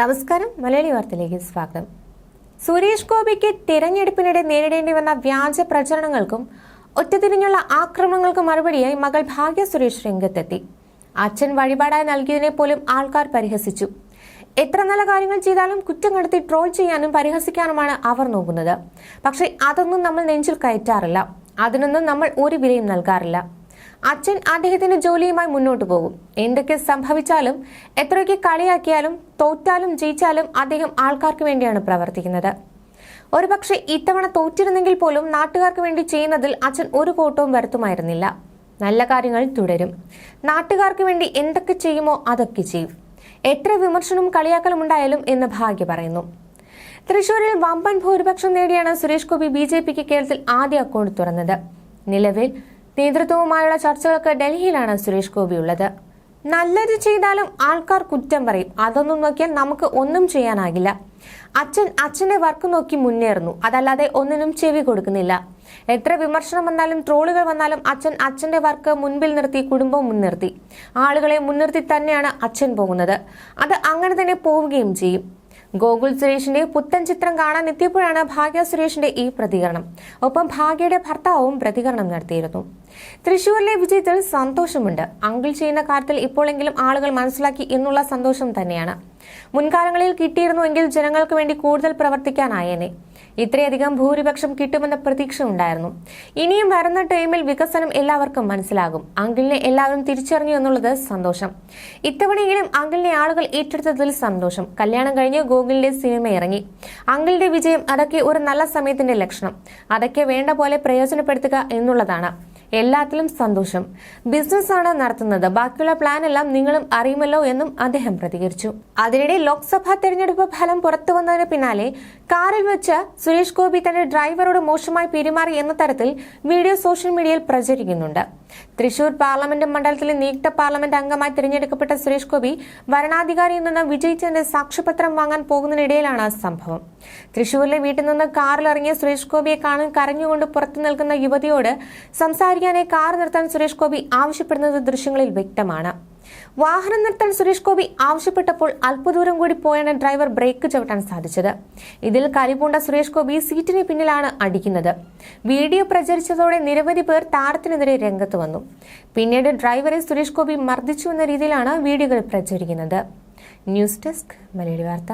നമസ്കാരം. മലയാളി വാർത്തയിലേക്ക് സ്വാഗതം. സുരേഷ് ഗോപിക്ക് തിരഞ്ഞെടുപ്പിനിടെ നേരിടേണ്ടി വന്ന വ്യാജ പ്രചരണങ്ങൾക്കും ഒറ്റതിരിഞ്ഞുള്ള ആക്രമണങ്ങൾക്കും മറുപടിയായി മകൾ ഭാഗ്യ സുരേഷ് രംഗത്തെത്തി. അച്ഛൻ വഴിപാടായി നൽകിയതിനെ പോലും ആൾക്കാർ പരിഹസിച്ചു. എത്ര നല്ല കാര്യങ്ങൾ ചെയ്താലും കുറ്റം കണ്ടെത്തി ട്രോൾ ചെയ്യാനും പരിഹസിക്കാനുമാണ് അവർ നോക്കുന്നത്. പക്ഷേ അതൊന്നും നമ്മൾ നെഞ്ചിൽ കയറ്റാറില്ല. അതിനൊന്നും നമ്മൾ ഒരു വിലയും നൽകാറില്ല. അച്ഛൻ അദ്ദേഹത്തിന്റെ ജോലിയുമായി മുന്നോട്ട് പോകും. എന്തൊക്കെ സംഭവിച്ചാലും എത്രയൊക്കെ കളിയാക്കിയാലും തോറ്റാലും ജയിച്ചാലും അദ്ദേഹം ആൾക്കാർക്ക് വേണ്ടിയാണ് പ്രവർത്തിക്കുന്നത്. ഒരുപക്ഷെ ഇത്തവണ തോറ്റിരുന്നെങ്കിൽ പോലും നാട്ടുകാർക്ക് വേണ്ടി ചെയ്യുന്നതിൽ അച്ഛൻ ഒരു കോട്ടവും വരുത്തുമായിരുന്നില്ല. നല്ല കാര്യങ്ങൾ തുടരും. നാട്ടുകാർക്ക് വേണ്ടി എന്തൊക്കെ ചെയ്യുമോ അതൊക്കെ ചെയ്യും. എത്ര വിമർശനവും കളിയാക്കലും ഉണ്ടായാലും എന്ന് ഭാഗ്യ പറയുന്നു. തൃശൂരിൽ വമ്പൻ ഭൂരിപക്ഷം നേടിയാണ് സുരേഷ് ഗോപി ബി ജെ പിക്ക് കേരളത്തിൽ ആദ്യ അക്കൗണ്ട് തുറന്നത്. നിലവിൽ നേതൃത്വവുമായുള്ള ചർച്ചകൾക്ക് ഡൽഹിയിലാണ് സുരേഷ് ഗോപി ഉള്ളത്. നല്ലത് ചെയ്താലും ആൾക്കാർ കുറ്റം പറയും. അതൊന്നും നോക്കിയാൽ നമുക്ക് ഒന്നും ചെയ്യാനാകില്ല. അച്ഛൻ അച്ഛന്റെ വർക്ക് നോക്കി മുന്നേറുന്നു. അതല്ലാതെ ഒന്നിനും ചെവി കൊടുക്കുന്നില്ല. എത്ര വിമർശനം വന്നാലും ട്രോളുകൾ വന്നാലും അച്ഛൻ അച്ഛന്റെ വർക്ക് മുൻപിൽ നിർത്തി കുടുംബം മുൻനിർത്തി. ആളുകളെ മുൻനിർത്തി തന്നെയാണ് അച്ഛൻ പോകുന്നത്. അത് അങ്ങനെ തന്നെ പോവുകയും ചെയ്യും. ഗോകുൽ സുരേഷിന്റെ പുത്തൻ ചിത്രം കാണാൻ എത്തിയപ്പോഴാണ് ഭാഗ്യ സുരേഷിന്റെ ഈ പ്രതികരണം. ഒപ്പം ഭാഗ്യയുടെ ഭർത്താവും പ്രതികരണം നടത്തിയിരുന്നു. തൃശൂരിലെ വിജയത്തിൽ സന്തോഷമുണ്ട്. അങ്കിൾ ചെയ്യുന്ന കാര്യത്തിൽ ഇപ്പോഴെങ്കിലും ആളുകൾ മനസ്സിലാക്കി എന്നുള്ള സന്തോഷം തന്നെയാണ്. മുൻകാലങ്ങളിൽ കിട്ടിയിരുന്നുവെങ്കിൽ ജനങ്ങൾക്ക് വേണ്ടി കൂടുതൽ പ്രവർത്തിക്കാനായേനെ. ഇത്രയധികം ഭൂരിപക്ഷം കിട്ടുമെന്ന പ്രതീക്ഷ ഉണ്ടായിരുന്നു. ഇനിയും വരുന്ന ടൈമിൽ വികസനം എല്ലാവർക്കും മനസ്സിലാകും. അങ്കിളിനെ എല്ലാവരും തിരിച്ചറിഞ്ഞു എന്നുള്ളത് സന്തോഷം. ഇത്തവണയെങ്കിലും അങ്കിളിനെ ആളുകൾ ഏറ്റെടുത്തതിൽ സന്തോഷം. കല്യാണം കഴിഞ്ഞ് ഗൂഗിളിന്റെ സിനിമ ഇറങ്ങി. അങ്കിളിന്റെ വിജയം അതൊക്കെ ഒരു നല്ല സമയത്തിന്റെ ലക്ഷണം. അതൊക്കെ വേണ്ട പോലെ പ്രയോജനപ്പെടുത്തുക എന്നുള്ളതാണ്. എല്ലാത്തിലും സന്തോഷം. ബിസിനസ് ആണ് നടത്തുന്നത്. ബാക്കിയുള്ള പ്ലാൻ എല്ലാം നിങ്ങളും അറിയുമല്ലോ എന്നും അദ്ദേഹം പ്രതികരിച്ചു. അതിനിടെ ലോക്സഭാ തെരഞ്ഞെടുപ്പ് ഫലം പുറത്തു വന്നതിന് പിന്നാലെ കാറിൽ വെച്ച് സുരേഷ് ഗോപി തന്റെ ഡ്രൈവറോട് മോശമായി പെരുമാറി എന്ന തരത്തിൽ വീഡിയോ സോഷ്യൽ മീഡിയയിൽ പ്രചരിക്കുന്നുണ്ട്. തൃശൂർ പാർലമെന്റ് മണ്ഡലത്തിലെ നിയുക്ത പാർലമെന്റ് അംഗമായി തിരഞ്ഞെടുക്കപ്പെട്ട സുരേഷ് ഗോപി വരണാധികാരിയിൽ നിന്ന് വിജയിച്ചതിന്റെ സാക്ഷ്യപത്രം വാങ്ങാൻ പോകുന്നതിനിടയിലാണ് സംഭവം. തൃശൂരിലെ വീട്ടിൽ നിന്ന് കാറിലിറങ്ങിയ സുരേഷ് ഗോപിയെ കാണാൻ കരഞ്ഞുകൊണ്ട് പുറത്തു നിൽക്കുന്ന യുവതിയോട് സംസാരിക്കാനായി കാർ നിർത്താൻ സുരേഷ് ഗോപി ആവശ്യപ്പെടുന്നത് ദൃശ്യങ്ങളിൽ വ്യക്തമാണ്. വാഹനം നിർത്താൻ സുരേഷ് ഗോപി ആവശ്യപ്പെട്ടപ്പോൾ അല്പദൂരം കൂടി പോയാണ് ഡ്രൈവർ ബ്രേക്ക് ചവിട്ടാൻ സാധിച്ചത്. ഇതിൽ കലിപൂണ്ട സുരേഷ് ഗോപി സീറ്റിന് പിന്നിലാണ് അടിക്കുന്നത്. വീഡിയോ പ്രചരിച്ചതോടെ നിരവധി പേർ താരത്തിനെതിരെ രംഗത്ത് വന്നു. പിന്നീട് ഡ്രൈവറെ സുരേഷ് ഗോപി മർദ്ദിച്ചു എന്ന രീതിയിലാണ് വീഡിയോകൾ പ്രചരിക്കുന്നത്. ന്യൂസ് ഡെസ്ക് മലയാളി വാർത്ത.